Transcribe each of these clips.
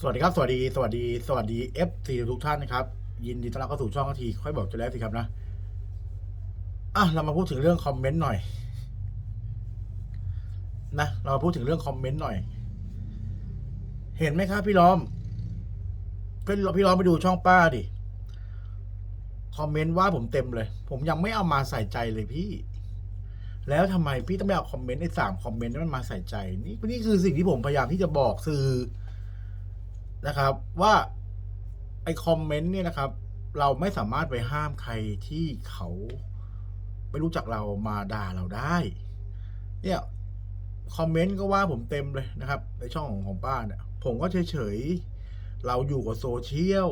สวัสดีครับ สวัสดี สวัสดี สวัสดีเอฟซีทุกท่านนะครับ ยินดีต้อนรับเข้าสู่ช่องที ค่อยบอกจะแล้วสิครับนะ อะ เรามาพูดถึงเรื่องคอมเมนต์หน่อย นะ เรามาพูดถึงเรื่องคอมเมนต์หน่อย เห็นไหมครับพี่ล้อมพี่ล้อมพี่ล้อมไปดูช่องป้าดิ คอมเมนต์ว่าผมเต็มเลย ผมยังไม่เอามาใส่ใจเลยพี่ แล้วทำไมพี่ต้องไปเอาคอมเมนต์ไอ้สามคอมเมนต์นั้นมันมาใส่ใจ นี่นี่คือสิ่งที่ผมพยายามที่จะบอกสื่อ นะครับว่าไอคอมเมนต์เนี่ยนะครับ เราไม่สามารถไปห้ามใครที่เขาไม่รู้จักเรามาด่าเราได้ เนี่ยคอมเมนต์ก็ว่าผมเต็มเลยนะครับ ในช่องของของป้าเนี่ย ผมก็เฉยๆ เราอยู่กับโซเชียล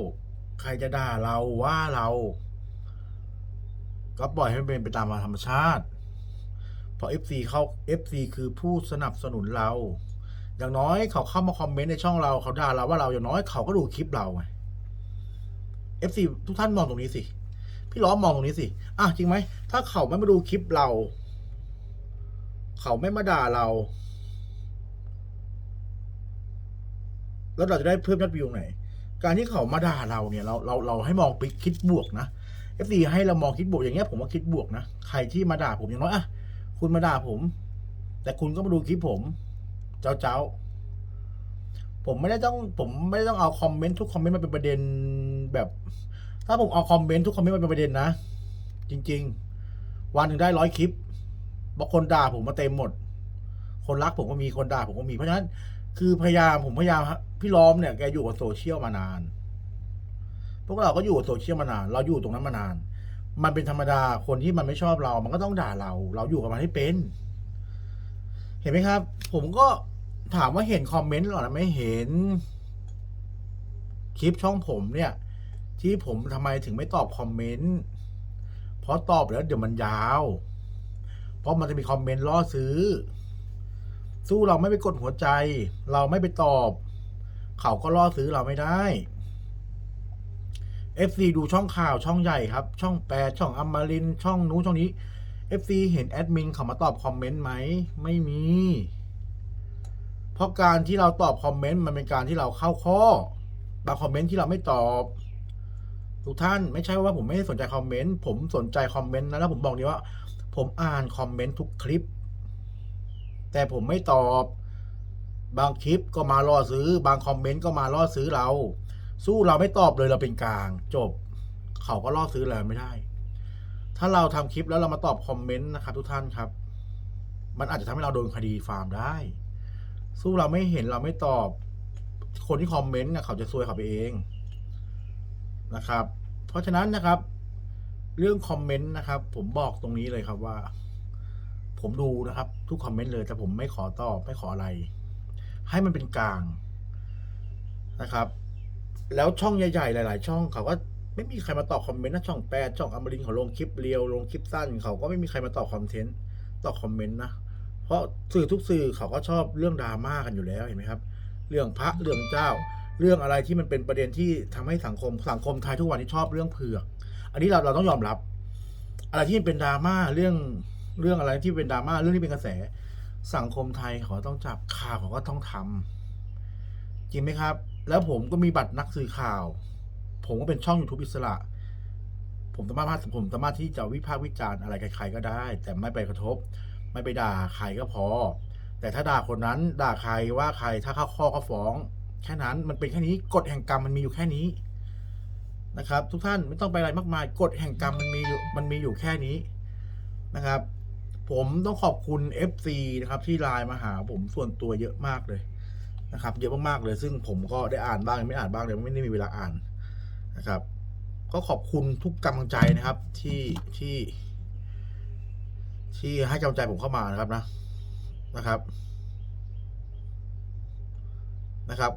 ใครจะด่าเราว่าเรา ก็ปล่อยให้มันเป็นไปตามธรรมชาติ เพราะ FC เข้า FC คือผู้สนับสนุนเรา อย่างน้อยเขาเข้ามาคอมเมนต์ในช่องเราเขาด่าเราว่าเราอย่างน้อยเขาก็ดูคลิปเราไง FC ทุกท่านมองตรงนี้สิ พี่ล้อมมองตรงนี้สิอะจริงไหมถ้าเขาไม่มาดูคลิปเรา เขาไม่มาด่าเรา แล้วเราจะได้เพิ่มยอดวิวไหน การที่เขามาด่าเราเนี่ย เราเราเราให้มองไปคิดบวกนะ FC ให้เรามองคิดบวกอย่างเงี้ยผมว่าคิดบวกนะใครที่มาด่าผมอย่างน้อยอะคุณมาด่าผม แต่คุณก็มาดูคลิปผม เจ้าเจ้าผมไม่ได้ต้องผมไม่ได้ต้องเอาคอมเมนต์ทุกคอมเมนต์มาเป็นประเด็นแบบ ถ้าผมเอาคอมเมนต์ทุกคอมเมนต์มาเป็นประเด็นนะ จริง ๆ วันหนึ่งได้ร้อยคลิปบางคนด่าผมมาเต็มหมด คนรักผมก็มีคนด่าผมก็มีเพราะฉะนั้นคือพยายามผมพยายามพี่ล้อมเนี่ยแกอยู่กับโซเชียลมานาน พวกเราก็อยู่กับโซเชียลมานาน เราอยู่ตรงนั้นมานาน มันเป็นธรรมดาคนที่มันไม่ชอบเรา มันก็ต้องด่าเรา เราอยู่กับมันให้เป็น เห็นไหมครับ ผมก็ ถามว่าเห็นคอมเมนต์หรอไม่เห็น คลิปช่องผมเนี่ย ที่ผมทำไมถึงไม่ตอบคอมเมนต์เพราะตอบแล้วเดี๋ยวมันยาว เพราะมันจะมีคอมเมนต์ล่อซื้อ สู้เราไม่ไปกดหัวใจ เราไม่ไปตอบ เขาก็ล่อซื้อเราไม่ได้ FC ดูช่องข่าวช่องใหญ่ครับ ช่องแปดช่องอมรินช่องนู้นช่องนี้ FC เห็นแอดมินเขามาตอบคอมเมนต์ไหม ไม่มี เพราะการที่เราตอบคอมเมนต์มันเป็นการที่เราเข้าข้อบางคอมเมนต์ที่เราไม่ตอบ ทุกท่านไม่ใช่ว่าผมไม่ได้สนใจคอมเมนต์ผมสนใจคอมเมนต์นะแล้วผมบอกนี้ว่า ผมอ่านคอมเมนต์ทุกคลิป แต่ผมไม่ตอบบางคลิปก็มาล่อซื้อ บางคอมเมนต์ก็มาล่อซื้อเรา สู้เราไม่ตอบเลยเราเป็นกลาง จบ เขาก็ล่อซื้อเราไม่ได้ ถ้าเราทำคลิปแล้วเรามาตอบคอมเมนต์นะครับ ทุกท่านครับ มันอาจจะทำให้เราโดนคดีฟาร์มได้ สู้เราไม่เห็นเราไม่ตอบ คนที่คอมเมนต์นะเขาจะซวยเขาไปเองนะครับ เพราะฉะนั้นนะครับ เรื่องคอมเมนต์นะครับ ผมบอกตรงนี้เลยครับว่า ผมดูนะครับ ทุกคอมเมนต์เลยแต่ผมไม่ขอตอบไม่ขออะไร ให้มันเป็นกลางนะครับ แล้วช่องใหญ่ๆหลาย ๆ ช่องเขาก็ไม่มีใครมาตอบคอมเมนต์นะช่องแปดช่องอมรินเขาลงคลิปเรียวลงคลิปสั้น เขาก็ไม่มีใครมาตอบคอมเทนต์ตอบคอมเมนต์นะ เพราะสื่อทุกสื่อเขาก็ชอบเรื่องดราม่ากันอยู่แล้วเห็นไหมครับ เรื่องพระเรื่องเจ้า เรื่องอะไรที่มันเป็นประเด็นที่ทำให้สังคมสังคมไทยทุกวันนี้ชอบเรื่องเผือก อันนี้เราเราต้องยอมรับ อะไรที่เป็นดราม่าเรื่องเรื่องอะไรที่เป็นดราม่าเรื่องที่เป็นกระแส สังคมไทยเขาต้องจับข่าวเขาก็ต้องทำจริงไหมครับ แล้วผมก็มีบัตรนักสื่อข่าว ผมก็เป็นช่อง YouTube อิสระ ผมสามารถผมสามารถที่จะวิพากษ์วิจารณ์อะไรใครๆก็ได้ แต่ไม่ไปกระทบ ไม่ไปด่าใครก็พอ แต่ถ้าด่าคนนั้นด่าใครว่าใครถ้าเข้าข้อก็ฟ้อง แค่นั้นมันเป็นแค่นี้กฎแห่งกรรมมันมีอยู่แค่นี้นะครับ ทุกท่านไม่ต้องไปอะไรมากมายกฎแห่งกรรมมันมีอยู่มันมีอยู่แค่นี้นะครับ ผมต้องขอบคุณ FC นะครับ ที่ไลน์มาหาผมส่วนตัวเยอะมากเลยนะครับ เยอะมากๆเลย ซึ่งผมก็ได้อ่านบ้างไม่อ่านบ้างเลยไม่ได้มีเวลาอ่านนะครับ ก็ขอบคุณทุกกำลังใจนะครับที่ที่ ที่ให้กำลังใจผมเข้ามานะครับนะนะครับ นะครับ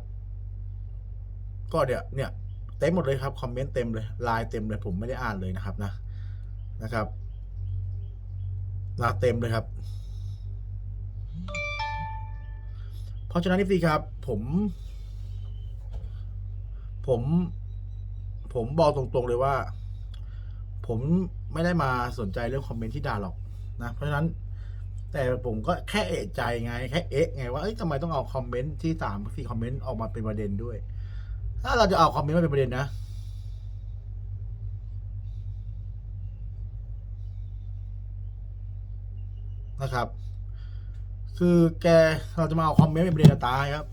ก็เดี๋ยวเนี่ยเต็มหมดเลยครับคอมเมนต์เต็มเลยไลน์เต็มเลยผมไม่ได้อ่านเลยนะครับนะนะครับลาเต็มเลยครับ เพราะฉะนั้นนี่สิครับ ผม ผม ผมบอกตรงๆเลยว่า ผมไม่ได้มาสนใจเรื่องคอมเมนต์ที่ด่าหรอก นะเพราะฉะนั้นแต่ผมก็แค่เอะใจไง แค่เอ๊ะไงว่าเอ้ยทำไมต้องเอาคอมเมนต์ที่สามสี่คอมเมนต์ออกมาเป็นประเด็นด้วย ถ้าเราจะเอาคอมเมนต์มาเป็นประเด็นนะนะครับ คือแกเราจะมาเอาคอมเมนต์เป็นประเด็นตายครับ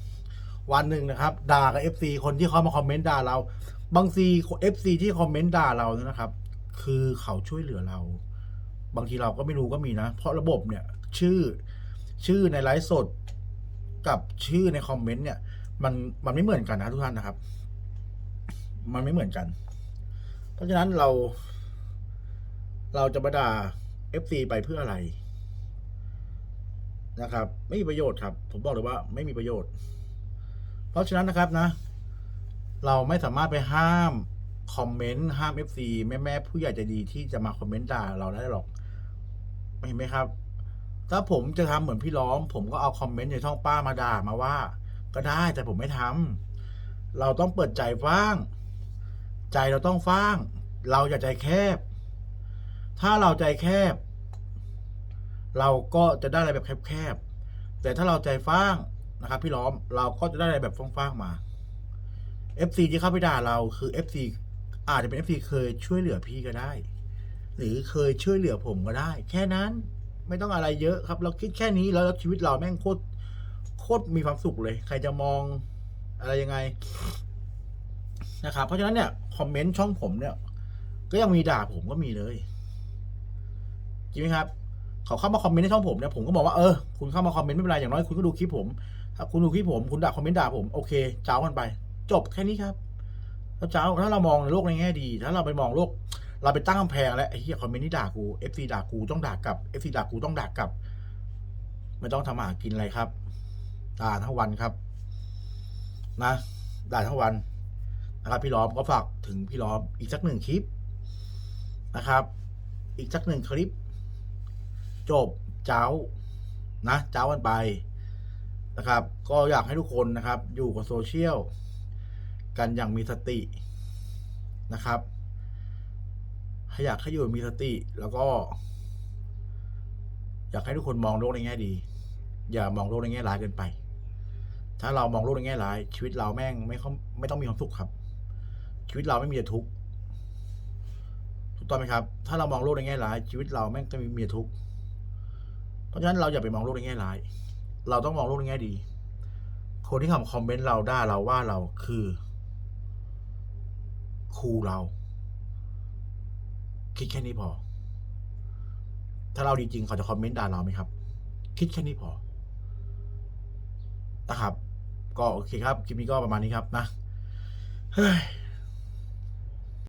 วันหนึ่งนะครับ ด่ากับเอฟซีคนที่เขามาคอมเมนต์ด่าเรา บางทีเอฟซีที่คอมเมนต์ด่าเราเนี่ยนะครับ คือเขาช่วยเหลือเรา บางทีเราก็ไม่รู้ก็มีนะ เพราะระบบเนี่ยชื่อชื่อในไลฟ์สด กับชื่อในคอมเมนต์เนี่ย มันมันไม่เหมือนกันนะทุกท่านนะครับ มันไม่เหมือนกัน เพราะฉะนั้นเรา เราจะมาด่า FC ไปเพื่ออะไรนะครับ ไม่มีประโยชน์ครับ ผมบอกเลยว่าไม่มีประโยชน์ เพราะฉะนั้นนะครับนะ เราไม่สามารถไปห้ามคอมเมนต์ห้าม FC แม่แม่ผู้ใหญ่ใจดีที่จะมาคอมเมนต์ด่าเราได้หรอก เห็นไหมครับ ถ้าผมจะทำเหมือนพี่ล้อม ผมก็เอาคอมเมนต์ในช่องป้ามาด่ามาว่า ก็ได้แต่ผมไม่ทำเราต้องเปิดใจฟ้าง ใจเราต้องฟ้าง เราอย่าใจแคบ ถ้าเราใจแคบ เราก็จะได้อะไรแบบแคบๆแต่ถ้าเราใจฟ้างนะครับ พี่ล้อมเราก็จะได้อะไรแบบฟ้างๆมา FC ที่เข้าไปด่าเราคือ FC อาจจะเป็น FC เคยช่วยเหลือพี่ก็ได้ หรือเคยช่วยเหลือผมก็ได้ แค่นั้นไม่ต้องอะไรเยอะครับ เราคิดแค่นี้แล้วชีวิตเราแม่งโคตรโคตรมีความสุขเลย ใครจะมองอะไรยังไงนะครับเพราะฉะนั้นเนี่ยคอมเมนต์ช่องผมเนี่ย ก็ยังมีด่าผมก็มีเลยจริงไหมครับเขาเข้ามาคอมเมนต์ในช่องผมเนี่ยผมก็บอกว่าเออคุณเข้ามาคอมเมนต์ไม่เป็นไรอย่างน้อยคุณก็ดูคลิปผมถ้าคุณดูคลิปผมคุณด่าคอมเมนต์ด่าผมโอเคเจ้ากันไป จบแค่นี้ครับแล้วเจ้าถ้าเรามองโลกในแง่ดี ถ้าเราไปมองโลก เราไปตั้งกำแพงแล้วไอ้เหี้ยคอมเมนต์นี่ด่ากู FC ด่ากูต้องด่ากลับ FC ด่ากูต้องด่ากลับ ไม่ต้องทำอาหารกินอะไรครับ ด่าทั้งวันครับ นะ ด่าทั้งวันนะครับ พี่ล้อมก็ฝากถึงพี่ล้อมอีกสักหนึ่งคลิปนะครับ อีกสักหนึ่งคลิป จบเจ้านะเจ้ากันไปนะครับ ก็อยากให้ทุกคนนะครับ อยู่กับโซเชียลกันอย่างมีสตินะครับ อยากให้อยู่มีสติ แล้วก็ อยากให้ทุกคนมองโลกในแง่ดี อย่ามองโลกในแง่ร้ายเกินไป ถ้าเรามองโลกในแง่ร้าย ชีวิตเราแม่งไม่ไม่ต้องมีความสุขครับ ชีวิตเราไม่มีแต่ทุกข์ถูกต้องไหมครับ ถ้าเรามองโลกในแง่ร้าย ชีวิตเราแม่งก็มีมีแต่ทุกข์เพราะฉะนั้นเราอย่าไปมองโลกในแง่ร้าย เราต้องมองโลกในแง่ดี คนที่ทำคอมเมนต์เราด่าเราว่าเราคือครูเรา คิดแค่นี้พอ ถ้าเราดีจริงเขาจะคอมเมนต์ด่าเราไหมครับ คิดแค่นี้พอ นะครับ ก็โอเคครับ คลิปนี้ก็ประมาณนี้ครับนะ เฮ้ย